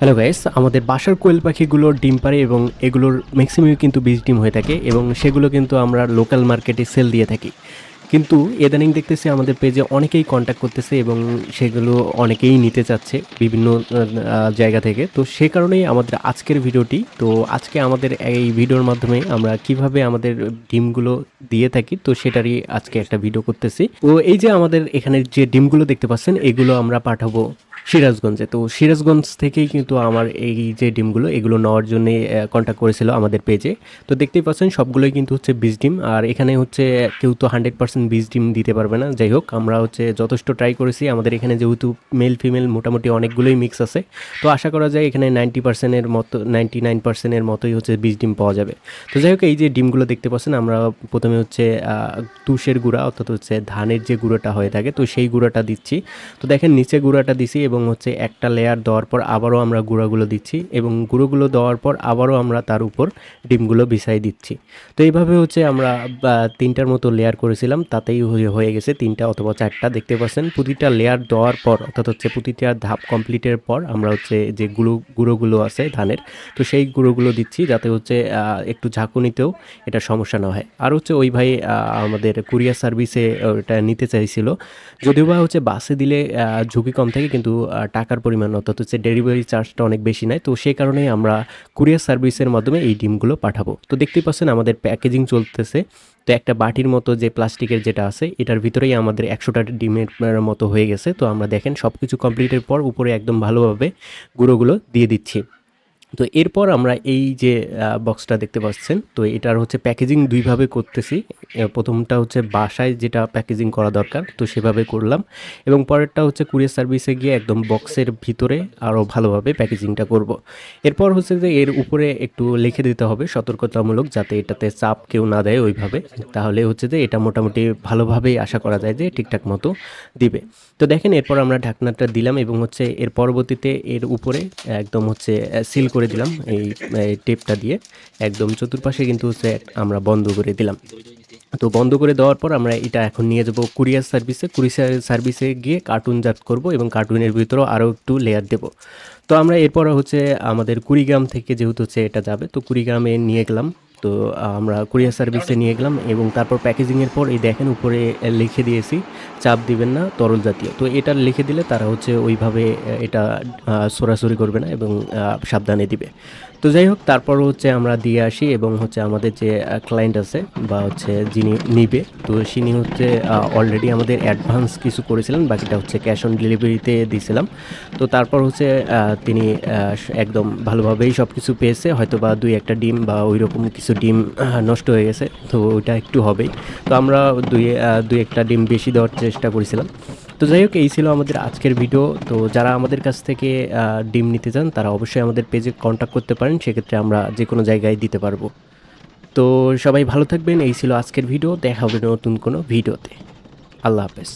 Hello guys আমাদের বাসার কোয়েল পাখিগুলোর ডিম পারে এবং এগুলোর ম্যাক্সিমাম কিন্তু বীজ ডিম হয়ে থাকে এবং সেগুলো কিন্তু আমরা লোকাল মার্কেটে সেল দিয়ে থাকি। কিন্তু ইদানিং দেখতেছি আমাদের পেজে অনেকেই কন্ট্যাক্ট করতেছে এবং সেগুলো অনেকেই নিতে চাচ্ছে বিভিন্ন জায়গা থেকে। তো সে কারণেই আমাদের আজকের ভিডিওটি। তো আজকে আমাদের এই ভিডিওর মাধ্যমে আমরা কীভাবে আমাদের ডিমগুলো দিয়ে থাকি, তো সেটারই আজকে একটা ভিডিও করতেছি। তো এই যে আমাদের এখানে যে ডিমগুলো দেখতে পাচ্ছেন, এগুলো আমরা পাঠাবো সিরাজগঞ্জে। তো সিরাজগঞ্জ থেকেই কিন্তু আমার এই যে ডিমগুলো, এগুলো নেওয়ার জন্য কন্ট্যাক্ট করেছিল আমাদের পেজে তো দেখতেই পাচ্ছেন, সবগুলোই কিন্তু হচ্ছে বীজ ডিম। আর এখানে হচ্ছে কেউ তো হান্ড্রেড পার্সেন্ট বীজ ডিম দিতে পারবে না। যাই হোক, আমরা হচ্ছে যথেষ্ট ট্রাই করেছি। আমাদের এখানে যেহেতু মেল ফিমেল মোটামুটি অনেকগুলোই মিক্স আছে। তো আশা করা যায় এখানে নাইনটি পার্সেন্টের মতো নাইনটি নাইন পার্সেন্টের মতোই হচ্ছে বীজ ডিম পাওয়া যাবে। তো যাই হোক, এই যে ডিমগুলো দেখতে পাচ্ছেন, আমরা প্রথমে হচ্ছে তুষের গুঁড়া, অর্থাৎ হচ্ছে ধানের যে গুঁড়োটা হয়ে থাকে, তো সেই গুঁড়োটা দিচ্ছি। তো দেখেন, নিচে গুঁড়াটা দিছি এবং হচ্ছে একটা লেয়ার দেওয়ার পর আবারও আমরা গুঁড়াগুলো দিচ্ছি এবং গুঁড়োগুলো দেওয়ার পর আবারও আমরা তার উপর ডিমগুলো বিছাই দিচ্ছি। তো এইভাবে হচ্ছে আমরা তিনটার মতো লেয়ার করেছিলাম। তাতেই হয়ে- গেছে তিনটা অথবা চারটা, দেখতে পাচ্ছেন। প্রতিটা লেয়ার দেওয়ার পর, অর্থাৎ হচ্ছে প্রতিটা ধাপ কমপ্লিটের পর, আমরা হচ্ছে যে গুঁড়ো গুঁড়োগুলো আছে ধানের, তো সেই গুঁড়োগুলো দিচ্ছি যাতে হচ্ছে একটু ঝাঁকুনিতেও এটা সমস্যা না হয়। আর হচ্ছে ওই ভাই আমাদের কুরিয়ার সার্ভিসে ওটা নিতে চাইছিল। যদিও বা হচ্ছে বাসে দিলে ঝুঁকি কম থাকে কিন্তু টাকার পরিমাণ, অর্থাৎ হচ্ছে ডেলিভারি চার্জটা অনেক বেশি নেয়। তো সেই কারণেই আমরা কুরিয়ার সার্ভিসের মাধ্যমে এই ডিমগুলো পাঠাবো। তো দেখতেই পাচ্ছেন আমাদের প্যাকেজিং চলতেছে। তো একটা বাটির মতো যে প্লাস্টিকের যেটা আছে, এটার ভিতরেই আমাদের একশোটা ডিমের মতো হয়ে গেছে। তো আমরা দেখেন সব কিছু কমপ্লিটের পর উপরে একদম ভালোভাবে গুঁড়োগুলো দিয়ে দিচ্ছি। তো এরপর আমরা এই যে বক্সটা দেখতে পাচ্ছেন, তো এটার হচ্ছে প্যাকেজিং দুইভাবে করতেছি। প্রথমটা হচ্ছে বাসায় যেটা প্যাকেজিং করা দরকার, তো সেভাবে করলাম। এবং পরেরটা হচ্ছে কুরিয়ার সার্ভিসে গিয়ে একদম বক্সের ভিতরে আরও ভালোভাবে প্যাকেজিংটা করব। এরপর হচ্ছে যে এর উপরে একটু লিখে দিতে হবে সতর্কতামূলক, যাতে এটাতে চাপ কেউ না দেয় ওইভাবে। তাহলে হচ্ছে যে এটা মোটামুটি ভালোভাবেই আশা করা যায় যে ঠিকঠাক মতো দিবে। তো দেখেন, এরপর আমরা ঢাকনাটা দিলাম এবং হচ্ছে এর পরবর্তীতে এর উপরে একদম হচ্ছে সিল করে দিলাম এই টেপটা দিয়ে। একদম চতুর্পাশে কিন্তু হচ্ছে আমরা বন্ধ করে দিলাম। তো বন্ধ করে দেওয়ার পর আমরা এটা এখন নিয়ে যাব কুরিয়ার সার্ভিসে। কুরিয়ার সার্ভিসে গিয়ে কার্টুন জাত করব এবং কার্টুনের ভিতরেও আরও একটু লেয়ার দেব। তো আমরা এরপর হচ্ছে আমাদের কুড়িগ্রাম থেকে যেহেতু হচ্ছে এটা যাবে, তো কুড়িগ্রামে নিয়ে গেলাম। তো আমরা কুরিয়ার সার্ভিসে নিয়ে গেলাম এবং তারপর প্যাকেজিংয়ের পর এই দেখেন উপরে লিখে দিয়েছি, চাপ দিবেন না, তরল জাতীয়। তো এটা লিখে দিলে তারা হচ্ছে ওইভাবে এটা সরাসরি করবে না এবং সাবধানে দিবে। তো যাই হোক তারপর হচ্ছে আমরা দিয়ে আসি এবং হচ্ছে আমাদের যে ক্লায়েন্ট আছে বা হচ্ছে যিনি নিবে, তো তিনি হচ্ছে অলরেডি আমাদের অ্যাডভান্স কিছু করেছিলেন, বাকিটা হচ্ছে ক্যাশ অন ডেলিভারিতে দিয়েছিলাম তো তারপর হচ্ছে তিনি একদম ভালোভাবেই সব কিছু পেয়েছে হয়তো বা দুই একটা ডিম বা ওই রকম কিছু ডিম নষ্ট হয়ে গেছে, তো ওইটা একটু হবেই। তো আমরা দুই দুই একটা ডিম বেশি দেওয়ার চেষ্টা করেছিলাম। তো যাই হোক, এই ছিল আমাদের আজকের ভিডিও। তো যারা আমাদের কাছ থেকে ডিম নিতে চান, তারা অবশ্যই আমাদের পেজে কন্ট্যাক্ট করতে পারেন। সেক্ষেত্রে আমরা যে কোনো জায়গায় দিতে পারব। তো সবাই ভালো থাকবেন। এই ছিল আজকের ভিডিও। দেখা হবে নতুন কোনো ভিডিওতে। আল্লাহ হাফেজ।